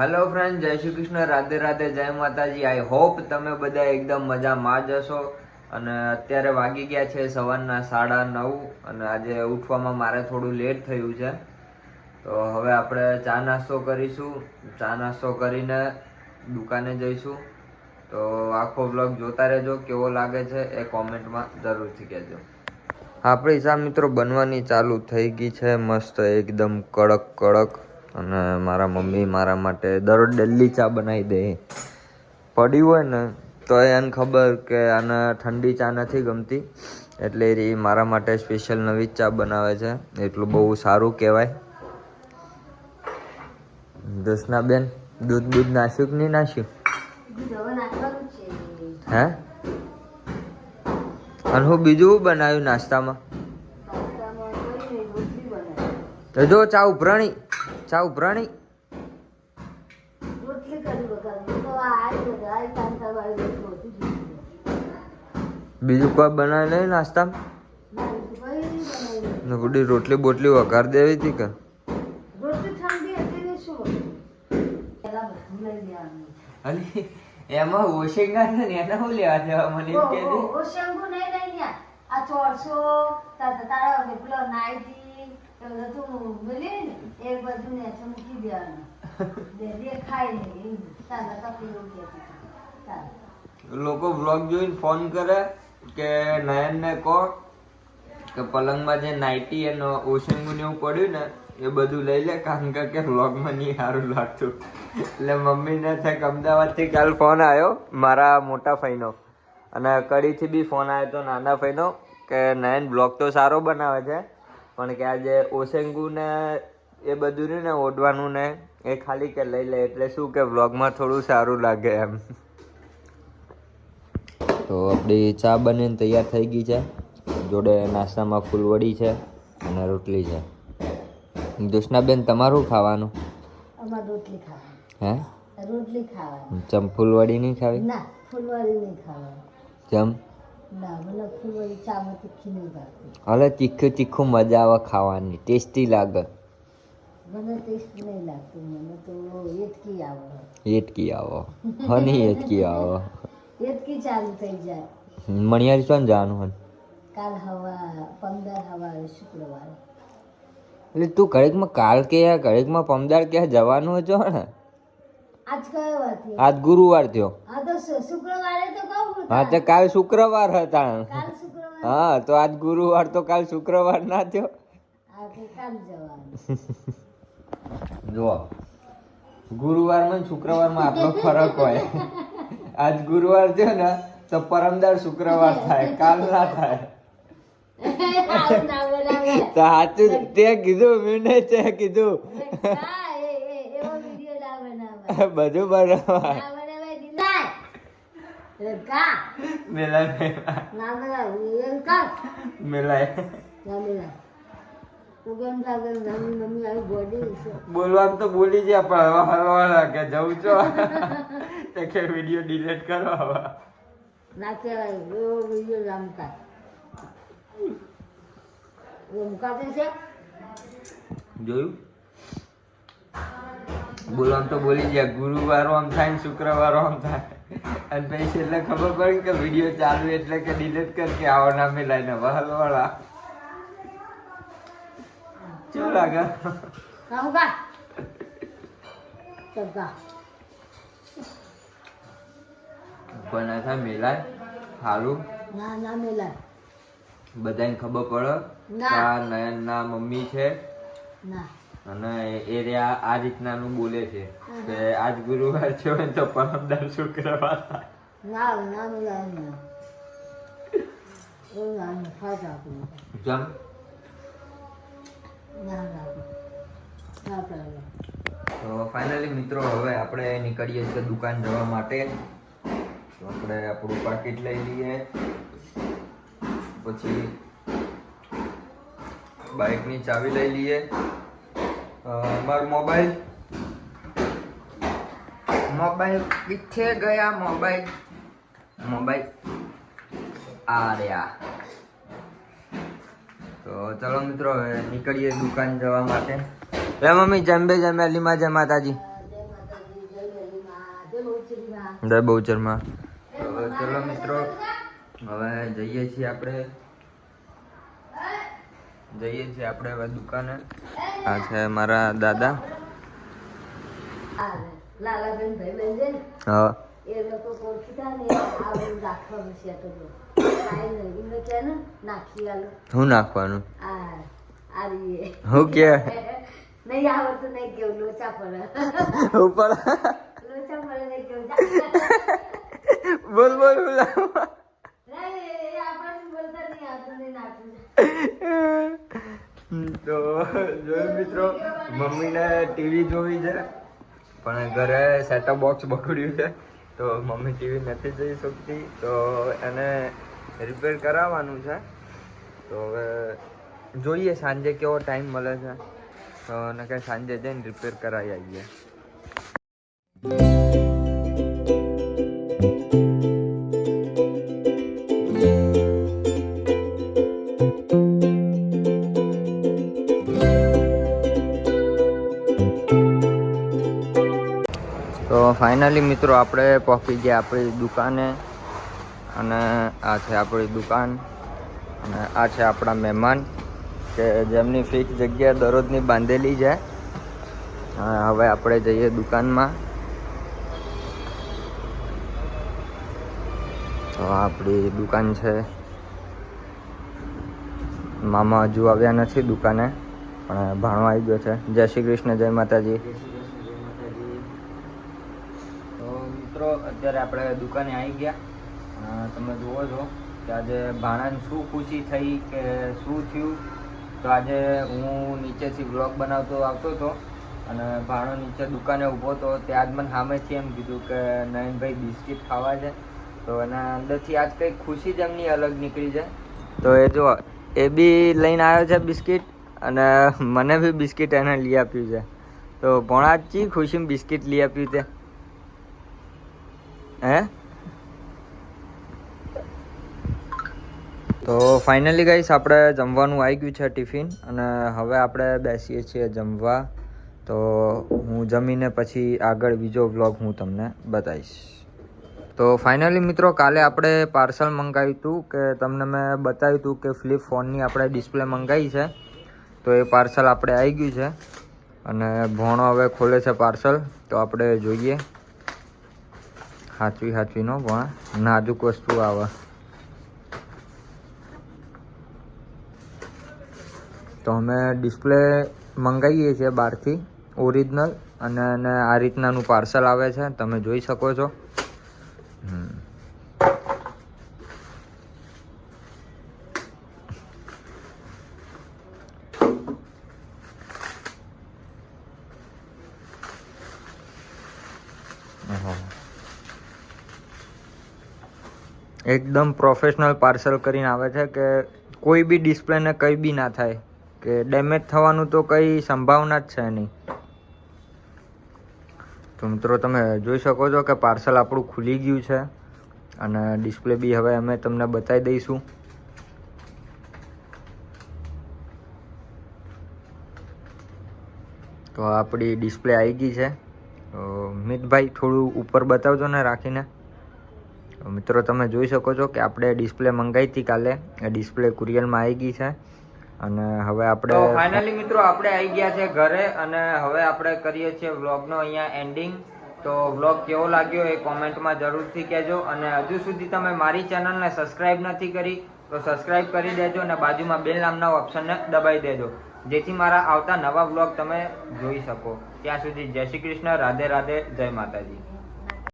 Hello friend જય શ્રી કૃષ્ણ. રાધે રાધે, જય માતાજી. આઈ હોપ તમે બધા એકદમ મજામાં જ હશો. અને અત્યારે વાગી ગયા છે સવારના સાડા નવ અને આજે ઉઠવામાં મારે થોડું લેટ થયું છે. તો હવે આપણે ચા નાસ્તો કરીશું. ચા નાસ્તો કરીને દુકાને જઈશું. તો આખો બ્લોગ જોતા રહેજો. કેવો લાગે છે એ કોમેન્ટમાં જરૂરથી કહેજો. આપણી ચા મિત્રો બનવાની ચાલુ થઈ ગઈ છે. મસ્ત એકદમ કડક કડક. અને મારા મમ્મી મારા માટે દરરોજ ડેલી ચા બનાવી દે. પડી હોય ને તો એને ખબર કે આને ઠંડી ચા નથી ગમતી. એટલે એ મારા માટે સ્પેશિયલ નવી ચા બનાવે છે. એટલું બહુ સારું કહેવાય. બેન દૂધ દૂધ નાખ્યું કે નહીં નાખ્યું હે? અને હું બીજું બનાવ્યું નાસ્તામાં? જો ચા ઉભરાણી ચા ઉભરાણી બીજું કોઈ બનાવી નહીં નાસ્તામાં? ને બધી રોટલી બોટલી વઘાર દેવી હતી કે? અલી એમાં વોશિંગ ને એને હું લેવા દેવા મને એમ કે આ ચોરસો તારા પેલો નાઈટી તું મળે ને એ બધું ને મૂકી દેવાનું દેખાય નહીં લોકો વ્લોગ જોઈને ફોન કરે કે નયનને કહો કે પલંગમાં જે નાઇટી અને ઓશિંગું ને એવું પડ્યું ને એ બધું લઈ લે કારણ કે કે વ્લોગમાં નહીં સારું લાગતું. એટલે મમ્મીને થક અમદાવાદથી કાલ ફોન આવ્યો મારા મોટા ફઈનો અને કડીથી બી ફોન આવ્યો તો નાના ફઈનો કે નયન બ્લોગ તો સારો બનાવે છે પણ કે આજે ઓશેંગુ ને એ બધું રહ્યું ને ઓઢવાનું ને એ ખાલી કે લઈ લે. એટલે શું કે વ્લોગમાં થોડું સારું લાગે એમ. તો આપણી ચા બનીને તૈયાર થઈ ગઈ છે. જોડે નાસ્તામાં ફૂલવડી છે અને રોટલી છે. દુષ્ણાબેન તમારું ખાવાનું? રોટલી હે? રોટલી ખાવાની. ચમ ફૂલવડી નહીં ખાવી? ના ફૂલવાળી નહીં ખાવાની. ચમ? ના મને તીખું તીખું મજા આવે ખાવાની. ટેસ્ટી લાગે મને ટેસ્ટ નહીં લાગતું મને તો એટકી આવો. હની એટકી આવો. એટકી ચાલુ થઈ જાય. મણિયારી ચોન જવાનું હોય કાલ હવા પંદર હવારે શુક્રવારે. એટલે તું ઘડીકમાં કાલ કે ઘડીકમાં પમદાર કે જવાનું હતો ને? આજ કયો હતી આજ ગુરુવાર થયો. હા તો શુક્રવારે તો કહું હા તો કાલ શુક્રવાર હતા. કાલ શુક્રવારે? હા તો આજ ગુરુવાર તો કાલ શુક્રવાર ના થયો. કાલ જવાનું. જુઓ. ગુરુવારમાં ને શુક્રવારમાં આટલો ફરક હોય. આજ ગુરુવાર થયો ને તો પરમદાર શુક્રવાર થાય કાલ ના થાય. સાચું તે કીધું મેં તે કીધું. બધું બરાબર. મેલા મેલા મેલા એ બોલવાનું તો બોલી ગયા પણ હવે હરવા લાગે જવું છો? તે કે વીડિયો ડિલીટ કરો હવે. ના કહેવાય એવો વીડિયો રમતા રમકાતે છે? જોયું? બોલવાનું તો બોલી ગયા ગુરુવાર આમ થાય ને શુક્રવાર આમ થાય. અને પછી એટલે ખબર પડી કે વીડિયો ચાલુ એટલે કે ડિલીટ કર કે આવો ના મિલાય ને વહલવાળા શું લાગે? પણ આ થાય મિલાય સારું ના ના મેલા બધાને ખબર પડે ના. આ નયનના મમ્મી છે? ના. અને એ રહ્યા આ રીતનાનું બોલે છે. કે આજ ગુરુવાર છે ને તો પરમદાર શુક્રવાર. ના ના ના ના ના જમ ના ના તો ફાઇનલી મિત્રો, હવે આપણે નીકળીએ છીએ દુકાન જવા માટે. તો આપણે આપણું પાકીટ લઈ લઈએ. પછી બાઇકની ચાવી લઈ લઈએ. મારો મોબાઈલ. મોબાઈલ પીછે ગયા? મોબાઈલ. મોબાઈલ. આ રહ્યા. તો ચલો મિત્રો હવે નીકળીએ દુકાન જવા માટે. જય મમ્મી જમ્બે જય મેલીમાં જય માતાજી. જય બહુચરીમાં ચલો મિત્રો હવે જઈએ છીએ આપણે. જઈએ છીએ આપણે હવે દુકાને. આ છે મારા દાદા. હા. એ લોકો ઓળખીતા ને આ રાખવાનું છે તો શું નાખવાનું? હું કે? નહીં આવડતું નહીં કેવું લોચા પડે ઉપર? લોચા પડે નહીં કેવું બોલ બોલ બોલ. નહીં, એ આપણને બોલતા નહીં આવતું નહીં નાખવું તો જોયું મિત્રો મમ્મીને ટીવી જોવી છે પણ ઘરે સેટઅપ બોક્સ બગડ્યું છે તો મમ્મી ટીવી નથી જોઈ શકતી તો એને રિપેર કરાવવાનું છે. તો હવે જોઈએ સાંજે કેવો ટાઈમ મળે છે. તો કે સાંજે જઈને રિપેર કરાવી આવીએ. તો ફાઇનલી મિત્રો આપણે પહોંચી ગયા આપણી દુકાને. અને આ છે આપણી દુકાન અને આ છે આપણા મહેમાન કે જેમની ફિક્સ જગ્યા દરરોજની બાંધેલી છે. હવે આપણે જઈએ દુકાનમાં. તો આપણી દુકાન છે. મામા હજુ આવ્યા નથી દુકાને, પણ ભાણો આવી ગયો છે. જય શ્રી કૃષ્ણ, જય માતાજી. તો મિત્રો, અત્યારે આપણે દુકાને આવી ગયા. તમે જુઓ છો કે આજે ભાણાને શું ખુશી થઈ કે શું થયું? તો આજે હું નીચેથી બ્લોગ બનાવતો આવતો હતો અને ભાણો નીચે દુકાને ઊભો હતો. ત્યાં જ મને સામેથી એમ કીધું કે નયનભાઈ બિસ્કિટ ખાવા છે. તો એના અંદરથી આજ કંઈક ખુશી જ એમની અલગ નીકળી છે તો એ જો એ બી લઈને આવ્યો છે બિસ્કિટ અને મને બી બિસ્કિટ એને લઈ આપ્યું છે. તો ભણાજી ખુશીમાં બિસ્કિટ લઈ આપ્યું છે હે તો ફાઇનલી ગાઈસ આપણે જમવાનું આવી ગયું છે ટિફિન અને હવે આપણે બેસીએ છીએ જમવા. તો હું જમીને પછી આગળ બીજો વ્લોગ હું તમને બતાવીશ. તો ફાઇનલી મિત્રો, કાલે આપણે પાર્સલ મંગાવ્યું હતું કે તમને મેં બતાવ્યું હતું કે ફ્લિપ ફોનની આપણે ડિસ્પ્લે મંગાવી છે. તો એ પાર્સલ આપણે આવી ગયું છે અને ભોણો હવે ખોલે છે પાર્સલ. તો આપણે જોઈએ. હાચવી હાચવીનો પણ નાજુક વસ્તુ આવે. તો અમે ડિસ્પ્લે મંગાવીએ છીએ બહારથી ઓરિજિનલ અને એને આ રીતનાનું પાર્સલ આવે છે, તમે જોઈ શકો છો. એકદમ પ્રોફેશનલ પાર્સલ કરીને આવે છે કે કોઈ બી ડિસ્પ્લેને કંઈ બી ના થાય. કે ડેમેજ થવાનું તો કંઈ સંભાવના જ છે નહીં. તો મિત્રો તમે જોઈ શકો છો કે પાર્સલ આપણું ખુલી ગયું છે અને ડિસ્પ્લે બી હવે અમે તમને બતાવી દઈશું. તો આપણી ડિસ્પ્લે આવી ગઈ છે. મિતભાઈ થોડું ઉપર બતાવજો ને રાખીને. મિત્રો તમે જોઈ શકો છો કે આપણે ડિસ્પ્લે મંગાવી હતી કાલે. એ ડિસ્પ્લે કુરિયરમાં આવી ગઈ છે. અને હવે આપણે ફાઇનલી મિત્રો આપણે આવી ગયા છે ઘરે અને હવે આપણે કરીએ છીએ વ્લોગનો અહીંયા એન્ડિંગ તો વ્લોગ કેવો લાગ્યો એ કોમેન્ટમાં જરૂરથી કહેજો અને હજુ સુધી તમે મારી ચેનલને સબસ્ક્રાઇબ નથી કરી તો સબસ્ક્રાઇબ કરી દેજો અને બાજુમાં બેલ નામના ઓપ્શનને દબાઈ દેજો. જેથી મારા આવતા નવા વ્લોગ તમે જોઈ શકો. ત્યાં સુધી જય શ્રી કૃષ્ણ, રાધે રાધે, જય માતાજી.